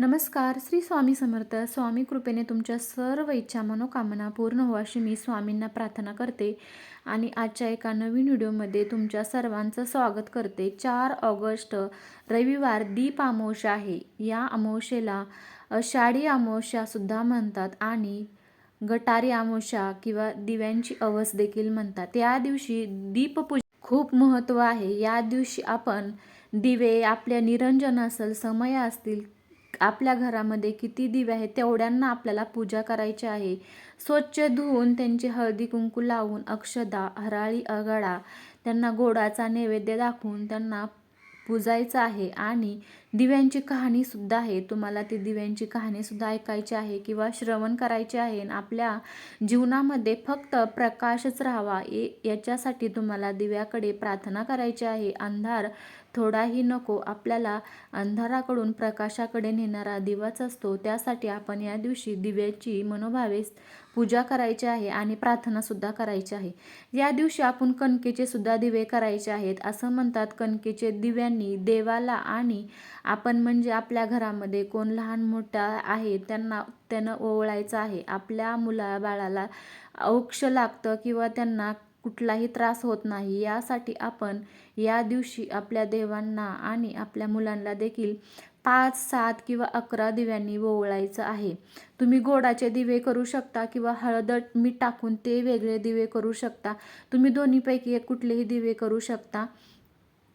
नमस्कार श्री स्वामी समर्थ. स्वामी कृपेने तुमच्या सर्व इच्छा मनोकामना पूर्ण हो अशी मी स्वामींना प्रार्थना करते आणि आजच्या एका नवीन व्हिडिओमध्ये तुमच्या सर्वांचं स्वागत करते. चार ऑगस्ट रविवार दीप अमावस्या आहे. या अमोशेला आषाढी अमावस्यासुद्धा म्हणतात आणि गटारी अमोशा किंवा दिव्यांची अवस देखील म्हणतात. या दिवशी दीपपूजा खूप महत्त्व आहे. या दिवशी आपण दिवे आपल्या निरंजन असेल समय असतील आपल्या घरामध्ये किती दिवे आहेत तेवढ्यांना आपल्याला पूजा करायची आहे. स्वच्छ धुवून त्यांची हळदी कुंकू लावून अक्षदा हराळी अगळा त्यांना गोडाचा नैवेद्य दाखवून त्यांना पूजायचं आहे. आणि दिव्यांची कहाणीसुद्धा आहे. तुम्हाला ती दिव्यांची कहाणीसुद्धा ऐकायची आहे किंवा श्रवण करायचे आहे आणि आपल्या जीवनामध्ये फक्त प्रकाशच राहावा. ए याच्यासाठी तुम्हाला दिव्याकडे प्रार्थना करायची आहे. अंधार थोडाही नको. आपल्याला अंधाराकडून प्रकाशाकडे नेणारा दिवाच असतो. त्यासाठी आपण या दिवशी दिव्याची मनोभावे पूजा करायची आहे आणि प्रार्थनासुद्धा करायची आहे. या दिवशी आपण कणकेचे सुद्धा दिवे करायचे आहेत. असं म्हणतात कणकेचे दिव्यांनी देवाला आणि आपण म्हणजे आपल्या घरामध्ये कोण लहान मोठा आहे त्यांना त्यानं ओवळायचं आहे. आपल्या मुला बाळाला औक्ष लागतं किंवा त्यांना कुठलाही त्रास होत नाही यासाठी आपण या दिवशी आपल्या देवांना आणि आपल्या मुलांना देखील पाच सात किंवा अकरा दिव्यांनी ओवळायचं आहे. तुम्ही गोडाचे दिवे करू शकता किंवा हळद मीठ टाकून ते वेगळे दिवे करू शकता. तुम्ही दोन्हीपैकी एक कुठलेही दिवे करू शकता.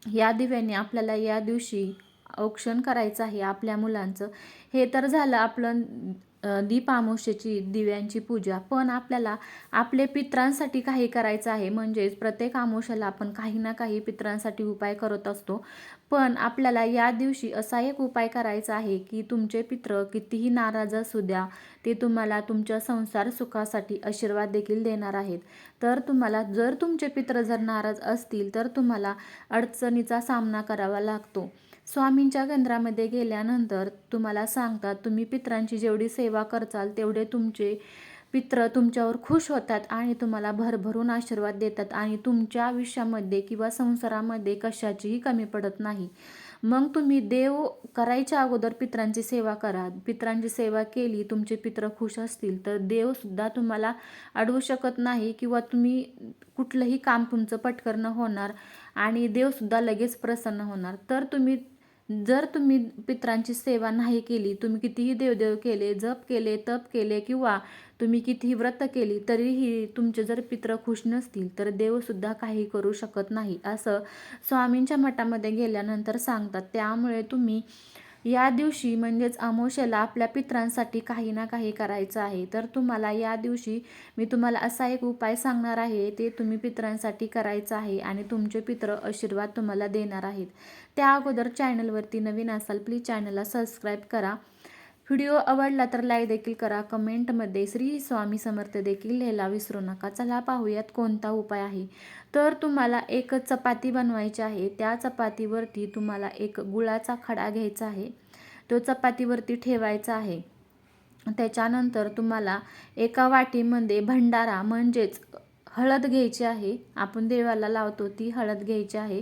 या दिव्यांनी आपल्याला या दिवशी औक्षण करायचं आहे आपल्या मुलांचं. हे तर झालं आपलं दीप आमोशेची दिव्यांची पूजा. पण आपल्याला आपले पित्रांसाठी काही करायचं आहे. म्हणजेच प्रत्येक आमोशाला आपण काही ना काही पित्रांसाठी उपाय करत असतो. पण आपल्याला या दिवशी असा एक उपाय करायचा आहे की तुमचे पित्र कितीही नाराज असू द्या ते तुम्हाला तुमच्या संसार सुखासाठी आशीर्वाद देखील देणार आहेत. तर तुम्हाला जर तुमचे पित्र जर नाराज असतील तर तुम्हाला अडचणीचा सामना करावा लागतो. स्वामींच्या केंद्रामध्ये गेल्यानंतर तुम्हाला सांगतात तुम्ही पित्रांची जेवढी सेवा करचाल तेवढे तुमचे पित्र तुमच्यावर खुश होतात आणि तुम्हाला भरभरून आशीर्वाद देतात आणि तुमच्या आयुष्यामध्ये किंवा संसारामध्ये कशाचीही कमी पडत नाही. मग तुम्ही देव करायच्या अगोदर पित्रांची सेवा करा. पित्रांची सेवा केली तुमचे पित्र खुश असतील तर देवसुद्धा तुम्हाला अडवू शकत नाही किंवा तुम्ही कुठलंही काम तुमचं पटकरणं होणार आणि देवसुद्धा लगेच प्रसन्न होणार. तर तुम्ही जर तुम्ही पित्रांची सेवा नाही केली तुम्ही कितीही देवदेव केले जप केले तप केले किंवा तुम्ही कितीही व्रत केली तरीही तुमचे जर पित्र खुश नसतील तर देवसुद्धा काही करू शकत नाही. असं स्वामींच्या मठामध्ये गेल्यानंतर सांगतात. त्यामुळे तुम्ही या दिवशी म्हणजेच अमोशेला आपल्या पित्रांसाठी काही ना काही करायचं आहे. तर तुम्हाला या दिवशी मी तुम्हाला असा एक उपाय सांगणार आहे ते तुम्ही पित्रांसाठी करायचं आहे आणि तुमचे पित्र आशीर्वाद तुम्हाला देणार आहेत. त्या अगोदर चॅनलवरती नवीन असाल प्लीज चॅनलला सबस्क्राईब करा. व्हिडिओ आवडला तर लाईक देखील करा. कमेंटमध्ये श्री स्वामी समर्थ देखील लिहायला विसरू नका. चला पाहूयात कोणता उपाय आहे. तर तुम्हाला एक चपाती बनवायची आहे. त्या चपातीवरती तुम्हाला एक गुळाचा खडा घ्यायचा आहे. तो चपातीवरती ठेवायचा आहे. त्याच्यानंतर तुम्हाला एका वाटीमध्ये भंडारा म्हणजेच हळद घ्यायची आहे. आपण देवाला लावतो ती हळद घ्यायची आहे.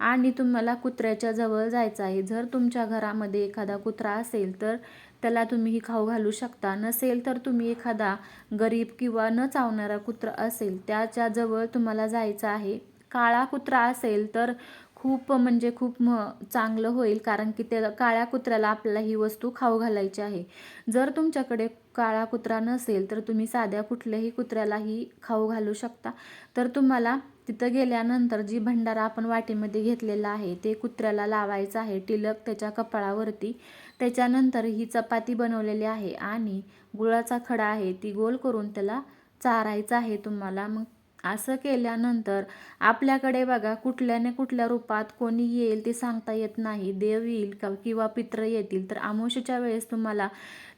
आणि तुम्हाला कुत्र्याच्या जवळ जायचं आहे. जर तुमच्या घरामध्ये एखादा कुत्रा असेल तर त्याला तुम्ही ही खाऊ घालू शकता. नसेल तर तुम्ही एखादा गरीब किंवा न चावणारा कुत्रा असेल त्याच्याजवळ तुम्हाला जायचं आहे. काळा कुत्रा असेल तर खूप म्हणजे खूप म चांगलं होईल कारण की त्या काळ्या कुत्र्याला आपल्याला ही वस्तू खाऊ घालायची आहे. जर तुमच्याकडे काळा कुत्रा नसेल तर तुम्ही साध्या कुठल्याही कुत्र्यालाही खाऊ घालू शकता. तर तुम्हाला तिथं गेल्यानंतर जी भंडारा आपण वाटीमध्ये घेतलेला आहे ते कुत्र्याला लावायचं आहे. टिलक त्याच्या कपाळावरती. त्याच्यानंतर ही चपाती बनवलेली आहे आणि गुळाचा खडा आहे ती गोल करून त्याला चारायचं आहे तुम्हाला. मग असं केल्यानंतर आपल्याकडे बघा कुठल्याने कुठल्या रूपात कोणी येईल ते सांगता येत नाही. देव येईल का किंवा पित्र येतील. तर आमोशीच्या वेळेस तुम्हाला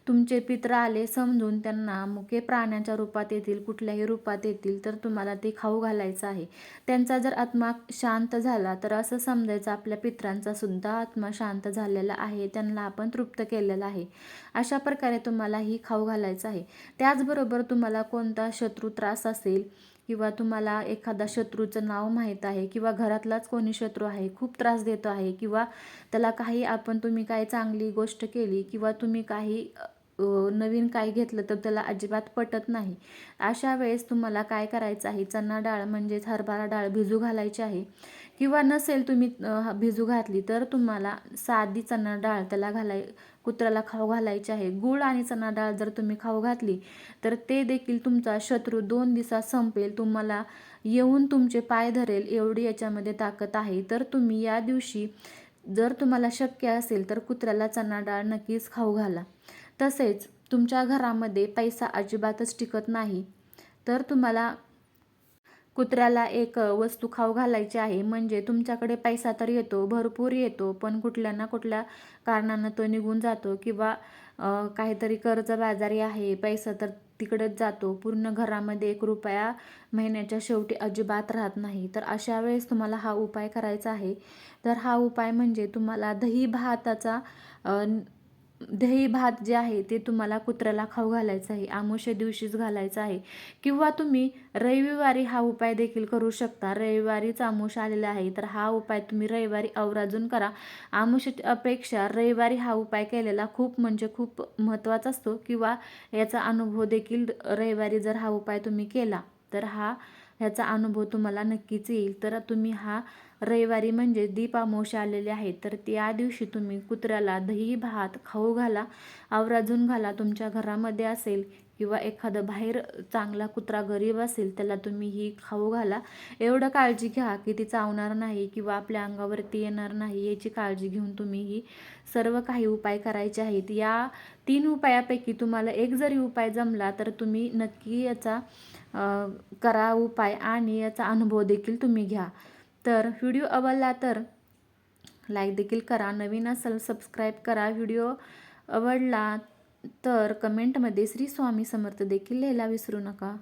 तुमचे पित्र आले समजून त्यांना मुके प्राण्याच्या रूपात येतील कुठल्याही रूपात येतील तर तुम्हाला ते खाऊ घालायचं आहे. त्यांचा जर आत्मा शांत झाला तर असं समजायचं आपल्या पित्रांचा सुद्धा आत्मा शांत झालेला आहे त्यांना आपण तृप्त केलेला आहे. अशा प्रकारे तुम्हाला ही खाऊ घालायचं आहे. त्याचबरोबर तुम्हाला कोणता शत्रू त्रास असेल किंवा तुम्हाला एखादा शत्रूचं नाव माहीत आहे किंवा घरातलाच कोणी शत्रू आहे खूप त्रास देतो आहे किंवा त्याला काही आपण तुम्ही काही चांगली गोष्ट केली किंवा तुम्ही काही नवीन काय घेतलं तर त्याला अजिबात पटत नाही. अशा वेळेस तुम्हाला काय करायचं आहे? चणा डाळ म्हणजेच हरभरा डाळ भिजू घालायची आहे. किंवा नसेल तुम्ही भिजू घातली तर तुम्हाला साधी चणा डाळ त्याला घालाय कुत्र्याला खाऊ घालायची आहे. गूळ आणि चणा डाळ जर तुम्ही खाऊ घातली तर ते देखील तुमचा शत्रू दोन दिवसात संपेल. तुम्हाला येऊन तुमचे पाय धरेल. एवढी याच्यामध्ये ताकद आहे. तर तुम्ही या दिवशी जर तुम्हाला शक्य असेल तर कुत्र्याला चणा डाळ नक्कीच खाऊ घाला. तसेच तुमच्या घरामध्ये पैसा अजिबातच टिकत नाही तर तुम्हाला कुत्र्याला एक वस्तू खाऊ घालायची आहे. म्हणजे तुमच्याकडे पैसा तर येतो भरपूर येतो पण कुठल्या ना कुठल्या कारणानं तो निघून जातो किंवा काहीतरी कर्जबाजारी आहे पैसा तर तिकडेच जातो. पूर्ण घरामध्ये एक रुपया महिन्याच्या शेवटी अजिबात राहत नाही. तर अशा वेळेस तुम्हाला हा उपाय करायचा आहे. तर हा उपाय म्हणजे तुम्हाला दही भाताचा दही भात जे आहे ते तुम्हाला कुत्र्याला खाऊ घालायचं आहे आमुष्या दिवशीच घालायचं आहे किंवा तुम्ही रविवारी हा उपाय देखील करू शकता. रविवारीच आमोश आलेला आहे तर हा उपाय तुम्ही रविवारी अवराजून करा. आमोशाची अपेक्षा रविवारी हा उपाय केलेला खूप म्हणजे खूप महत्त्वाचा असतो किंवा याचा अनुभव देखील रविवारी जर हा उपाय तुम्ही केला तर हा ह्याचा अनुभव तुम्हाला नक्कीच येईल. तर तुम्ही हा रविवारी म्हणजे दीप आलेले आहे तर त्या दिवशी तुम्ही कुत्र्याला दही भात खाऊ घाला आवराजून घाला तुमच्या घरामध्ये असेल किंवा एखादं बाहेर चांगला कुत्रा गरीब असेल त्याला तुम्ही ही खाऊ घाला. एवढं काळजी घ्या की ती चावणार नाही किंवा आपल्या अंगावरती येणार नाही याची काळजी घेऊन तुम्ही ही सर्व काही उपाय करायचे आहेत. या तीन उपायापैकी तुम्हाला एक जरी उपाय जमला तर तुम्ही नक्की याचा करा उपाय आणि याचा अनुभव देखील तुम्ही घ्या. तर व्हिडिओ आवडला तर लाईक देखील करा. नवीन असेल सबस्क्राईब करा. व्हिडिओ आवडला तर कमेंटमध्ये श्री स्वामी समर्थ देखील लिहायला विसरू नका.